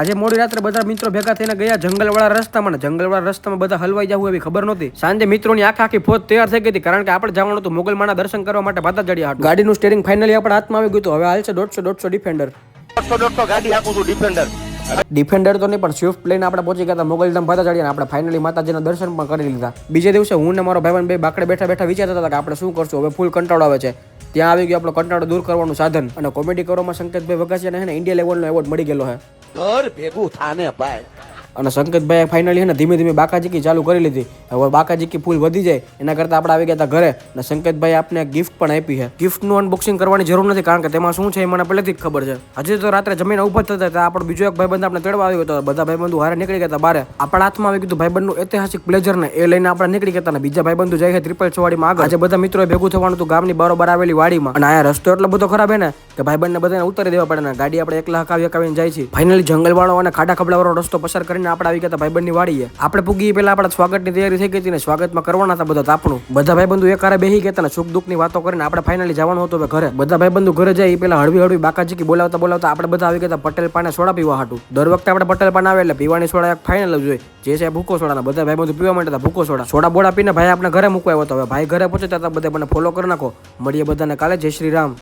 આજે મોડી રાત્રે બધા મિત્રો ભેગા થઈને ગયા જંગલવાળા રસ્તામાં જંગલવાળા રસ્તામાં બધા હલવાઈ જવું એવી ખબર નહોતી. સાંજે મિત્રોની આખા આખી ફોજ તૈયાર થઈ ગઈ હતી કારણ કે આપણે જવાનું હતું મોગલમાના દર્શન કરવા માટે ભાતા ચડ્યા હતા. ગાડીનું સ્ટેરિંગ ફાઇનલી આપણા હાથમાં આવી ગયું હતું. હવે હાલ છે દોઢસો દોઢસો ડિફેન્ડર દોઢસો દોઢસો ગાડી આપું છું ડિફેન્ડર ડિફેન્ડર તો નહીં પણ સ્વિફ્ટ લઈને આપણે પહોંચી ગયા હતા. મોગલધામ ભાતા ચડીને આપણે ફાઇનલી માતાજીના દર્શન પણ કરી લીધા. બીજે દિવસે હું ને મારો ભાઈબંધ બે બાકડે બેઠા બેઠા વિચારતા હતા કે આપણે શું કરશું? હવે ફૂલ કંટાળો આવે છે. ત્યાં આવી ગયો આપણો કંટાળો દૂર કરવાનું સાધન. અને કોમેડી કરવામાં સંકેતભાઈ વગાસિયાને ઇન્ડિયા લેવલનો એવોર્ડ મળી ગયેલો છે. ઘર ભેગું થાને ભાઈ. અને સંકેતભાઈએ ફાઇનલી છે ને ધીમે ધીમે બાકાજીકી ચાલુ કરી લીધી. હવે બાકાજીકી ફૂલ વધી જાય. એના કરતાં આપણે આવી ગયા હતા ઘરે. અને સંકેતભાઈ આપને ગિફ્ટ પણ આપી છે ગિફ્ટનું અનબોક્સિંગ કરવાની જરૂર નથી કારણ કે તેમાં શું છે એ મને પહેલેથી જ ખબર છે. હજી તો રાત્રે જમીન ઊભા થતા હતા. આપણો બીજો એક ભાઈબંધ આપણે તેડવા આવ્યો હતો. બધા ભાઈબંધો હારે નીકળી ગયા હતા બારે આપણા હાથમાં આવી ગયું ભાઈબંધનું ઐતિહાસિક પ્લેઝર ને એ લઈને આપણે નીકળી ગયા હતા બીજા ભાઈબંધો જાય છે ત્રિપલ છવાડીમાં આગળ. આજે બધા મિત્રોએ ભેગું થવાનું હતું ગામની બારોબાર આવેલી વાડીમાં. અને આ રસ્તો એટલો બધો ખરાબ હે ને કે ભાઈબંધને બધાને ઉતારી દેવા પડે ને ગાડી આપણે એકલા હકાવી હકાવીને જાય છે. ફાઇનલી જંગલવાળો અને ખાડા ખબડાવાળો રસ્તો પસાર કરીને આપણે આવી ગયા હતા ભાઈબંધની વાડીએ. આપણે પૂગી પેલા આપણા સ્વાગતની તૈયારી થઈ ગઈ હતી ને સ્વાગતમાં કરવાના હતા બધા તાપણું બધા એક હારે બેહી ગયા હતા ને સુખ દુઃખની વાતો કરીને આપણે ફાઇનલી જવાનું હતું ઘરે. બધા ભાઈબંધુ ઘરે જાય એ પેલા હળવી હળવી બાકાજી બોલાવતા બોલાવતા આપણે બધા આવી ગયા પટેલ પાને સોડા પીવા હાટું. દર વખતે આપણે પટેલ પાન આવે એટલે પીવાની સોડા એક ફાઇનલ જ હોય. જે છે ભૂકો સોડા બધા ભાઈબંધુ પીવા માટે હતા ભૂકો સોડા. સોડા બોડા પીને ભાઈ આપણે ઘરે મૂકવા આવ્યો હતો. ભાઈ ઘરે પહોંચતા હતા બધા મને ફોલો કરી નાખો. મળીએ બધાને કાલે. જય શ્રી રામ.